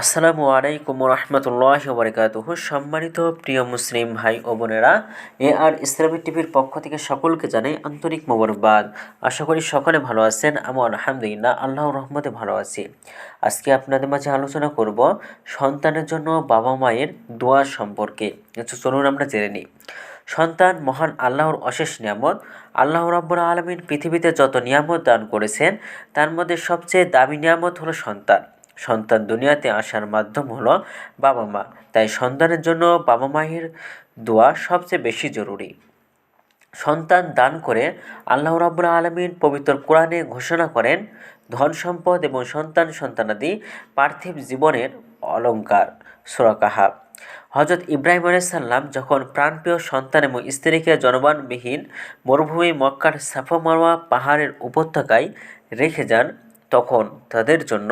আসসালামু আলাইকুম রহমতুল্লাহ বরকাতুহ সম্মানিত প্রিয় মুসলিম ভাই ও বোনেরা, এ আর ইসলামী টিভির পক্ষ থেকে সকলকে জানাই আন্তরিক মোবারকবাদ। আশা করি সকলে ভালো আছেন আমি আলহামদুলিল্লাহ, আল্লাহর রহমতে ভালো আছি। আজকে আপনাদের মাঝে আলোচনা করব সন্তানের জন্য বাবা মায়ের দোয়া সম্পর্কে। আচ্ছা চলুন আমরা জেনে নিই। সন্তান মহান আল্লাহর অশেষ নিয়ামত। আল্লাহ রাব্বুল আলমিন পৃথিবীতে যত নিয়ামত দান করেছেন, তার মধ্যে সবচেয়ে দামি নিয়ামত হলো সন্তান। সন্তান দুনিয়াতে আসার মাধ্যম হলো বাবা মা। তাই সন্তানের জন্য বাবা মায়ের দোয়া সবচেয়ে বেশি জরুরি। সন্তান দান করে আল্লাহ রাবুল আলমিন পবিত্র কোরআনে ঘোষণা করেন, ধন সম্পদ এবং সন্তান সন্তানাদি পার্থিব জীবনের অলঙ্কার। সুরাকাহা হজরত ইব্রাহিম আলাইসাল্লাম যখন প্রাণপ্রিয় সন্তান এবং স্ত্রীকে জনবানবিহীন মরুভূমি মক্কার সাফা মারোয়া পাহাড়ের উপত্যকায় রেখে যান তখন তাদের জন্য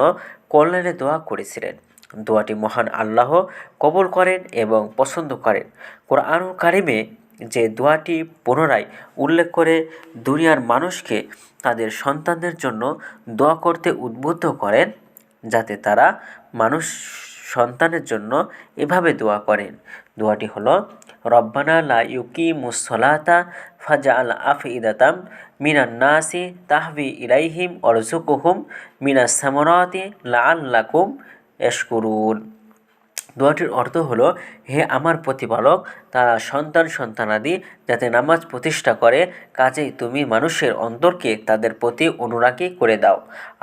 কল্যাণে দোয়া করেছিলেন। দোয়াটি মহান আল্লাহ কবল করেন এবং পছন্দ করেন। কোরআনুল কারিমে যে দোয়াটি পুনরায় উল্লেখ করে দুনিয়ার মানুষকে তাদের সন্তানদের জন্য দোয়া করতে উদ্বুদ্ধ করেন, যাতে তারা মানুষ সন্তানের জন্য এভাবে দোয়া করেন। দোয়াটি হলো রব্বানা লা ইউকি মুসলাতা ফাজা আল আফ ইদাতাম মিনান নাসি তাহবি ইলাইহিম অরজুকুহুম মিনাস সামরাতি লা আল্লাকুম এশকুরুন দোয়াটির অর্থ হলো, হে আমার প্রতিপালক, তারা সন্তান সন্তানাদি যাতে নামাজ প্রতিষ্ঠা করে, কাজেই তুমি মানুষের অন্তরকে তাদের প্রতি অনুরাগী করে দাও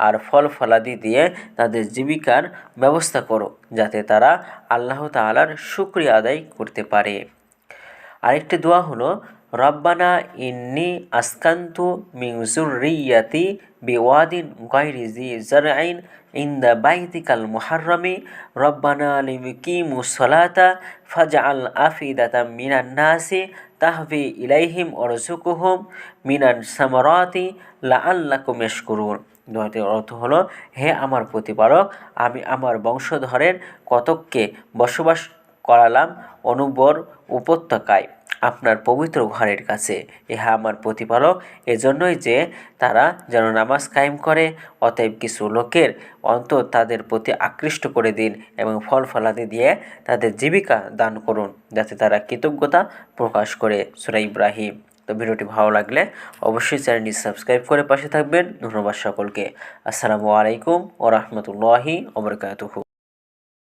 আর ফল ফলাদি দিয়ে তাদের জীবিকার ব্যবস্থা করো, যাতে তারা আল্লাহ তালার শুক্রিয়া আদায় করতে পারে। আরেকটি দোয়া হলো, রব্বানা ইন্নি আসকান্তু মিং জুররিয়াতি বিওয়াদিন গায়রি জি জারআইন ইন্দা বাইতিকাল মুহাররামি, রব্বানা লিমিকিমু সলাতা ফাজআল আফিদাতা মিনান নাসি তাহবি ইলাইহিম অরজুকুহুম মিনান সামারাতি লাআল্লাকুম ইয়াশকুরুন। দোয়াটির অর্থ হলো, হে আমার প্রতিপালক, আমি আমার বংশধরের কতককে বসবাস করালাম অনুবর উপত্যকায়। আপনার পবিত্র ঘরের কাছে। ইহা আমার প্রতিপালক, এজন্যই যে তারা যেন নামাজ কায়েম করে, অতএব কিছু লোকের অন্তর তাদের প্রতি আকৃষ্ট করে দিন এবং ফল ফলাদি দিয়ে তাদের জীবিকা দান করুন, যাতে তারা কৃতজ্ঞতা প্রকাশ করে। সুরা ইব্রাহিম। তো ভিডিওটি ভালো লাগলে অবশ্যই চ্যানেলটি সাবস্ক্রাইব করে পাশে থাকবেন। ধন্যবাদ সকলকে। আসসালামু আলাইকুম ও রহমতুল্লাহি ওবরকাতুহু